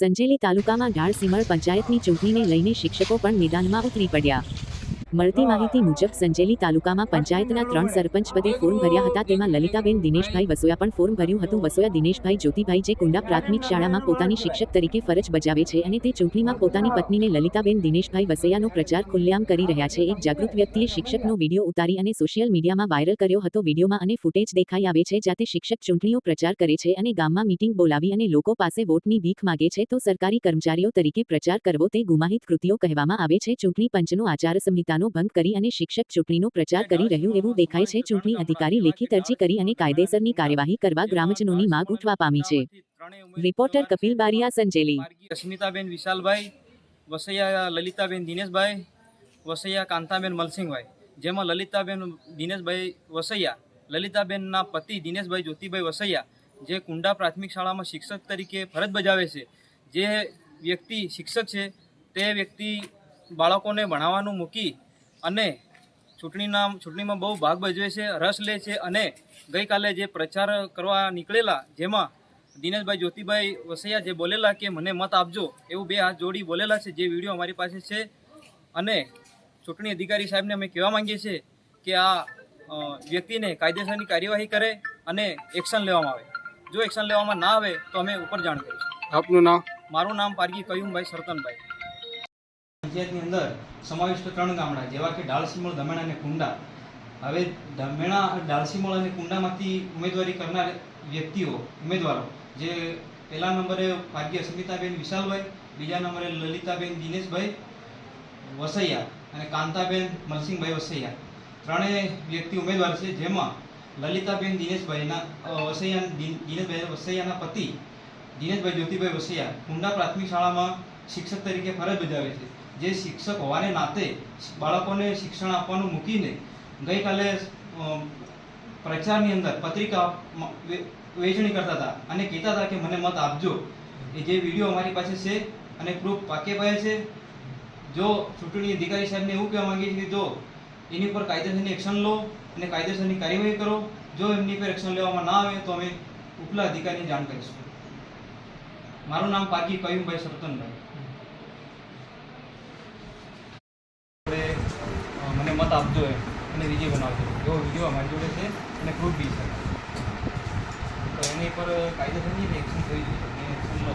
સંજેલી તાલુકામાં ઢાળ સીમળ પંચાયતની ચૂંટણીને લઈને શિક્ષકો પણ મેદાનમાં ઉતરી પડ્યા. મળતી માહિતી મુજબ, સંજેલી તાલુકામાં પંચાયતના ત્રણ સરપંચ પદે ફોર્મ ભર્યા હતા. તેમાં લલિતાબેન દિનેશભાઈ વસોયા પણ ફોર્મ ભર્યું હતું. વસોયા દિનેશભાઈ, જ્યોતિભાઈ જે કુંડા પ્રાથમિક શાળામાં પોતાની શિક્ષક તરીકે ફરજ બજાવે છે અને તે ચૂંટણીમાં પોતાની પત્નીને લલિતાબેન દિનેશભાઈ વસૈયાનો પ્રચાર ખુલ્લેઆમ કરી રહ્યા છે. એક જાગૃત વ્યક્તિએ શિક્ષકનો વીડિયો ઉતારી અને સોશિયલ મીડિયામાં વાયરલ કર્યો હતો. વિડીયોમાં અને ફૂટેજ દેખાઈ આવે છે જાતે શિક્ષક ચૂંટણીઓ પ્રચાર કરે છે અને ગામમાં મીટિંગ બોલાવી અને લોકો પાસે વોટની ભીખ માગે છે, તો સરકારી કર્મચારીઓ તરીકે પ્રચાર કરવો તે ગુમાહિત કૃતિઓ કહેવામાં આવે છે. ચૂંટણી પંચનું આચાર સંહિતાનો ભંગ કરી અને શિક્ષક ચૂંટણીનો પ્રચાર કરી રહ્યું એવું દેખાય છે. ચૂંટણી અધિકારી લેખિત અરજી કરી અને કાયદેસરની કાર્યવાહી કરવા ગ્રામજનોની માંગ ઉઠવા પામી છે. રિપોર્ટર કપિલ બારિયા સંજેલી. અસ્મિતાબેન વિશાલભાઈ, વસૈયા લલિતાબેન દિનેશભાઈ, વસૈયા કાંતાબેન મલસિંહભાઈ. જેમાં લલિતાબેન દિનેશભાઈ વસૈયા, લલિતાબેનના પતિ દિનેશભાઈ જ્યોતિભાઈ વસૈયા, જે કુંડા પ્રાથમિક શાળામાં શિક્ષક તરીકે ફરજ બજાવે છે. જે વ્યક્તિ શિક્ષક છે, તે વ્યક્તિ બાળકોને ભણાવવાનું મૂકી અને ચૂંટણીના ચૂંટણીમાં બહુ ભાગ ભજવે છે રસ લે છે અને ગઈકાલે જે પ્રચાર કરવા નીકળેલા જેમાં દિનેશભાઈ જ્યોતિભાઈ વસૈયા જે બોલેલા કે મને મત આપજો એવું બે હાથ જોડી બોલેલા છે જે વીડિયો અમારી પાસે છે. અને ચૂંટણી અધિકારી સાહેબને અમે કહેવા માંગીએ છીએ કે આ વ્યક્તિને કાયદેસરની કાર્યવાહી કરે અને એક્શન લેવામાં આવે. જો એક્શન લેવામાં ના આવે તો અમે ઉપર જાણ કરીશું. આપનું નામ? મારું નામ પારગી કયુમભાઈ સરતનભાઈ. પંચાયતની અંદર સમાવિષ્ટ ત્રણ ગામડા, જેવા કે ડાળસીમળ દમણ અને કુંડા. હવે દમેણા ડાળસીમળ અને કુંડામાંથી ઉમેદવારી કરનાર વ્યક્તિઓ, ઉમેદવારો, જે પહેલા નંબરે ભાગ્ય સમિતાબેન વિશાલભાઈ, બીજા નંબરે લલિતાબેન દિનેશભાઈ વસૈયા અને કાંતાબેન મલસિંહભાઈ વસૈયા. ત્રણેય વ્યક્તિ ઉમેદવાર છે, જેમાં લલિતાબેન દિનેશભાઈના વસૈયા દિનેશભાઈ વસૈયાના પતિ દિનેશભાઈ જ્યોતિભાઈ વસૈયા કુંડા પ્રાથમિક શાળામાં શિક્ષક તરીકે ફરજ બજાવે છે. જે શિક્ષક હોવાને નાતે બાળકોને શિક્ષણ આપવાનું મૂકીને ગઈકાલે પ્રચારની અંદર પત્રિકા વહેંચણી કરતા હતા અને કહેતા હતા કે મને મત આપજો. એ જે વીડિયો અમારી પાસે છે અને પ્રૂફ પાકે પાયે છે, જો ચૂંટણી અધિકારી સાહેબને એવું કહેવા માંગીએ છીએ કે જો એની ઉપર કાયદેસરની એક્શન લો અને કાયદેસરની કાર્યવાહી કરો, જો એમની પર એક્શન લેવામાં ના આવે તો અમે ઉપલા અધિકારીને જાણ કરીશું. મારું નામ પાકી કયુમભાઈ સરતનભાઈ મત આપજો એમ. અને વિજય બનાવજો. એવો વીડિયો અમારી જોડે છે અને પ્રૂફ બી છે. તો એની પર કાયદેસરની એક્શન થઈ જોઈએ એક્શન લો.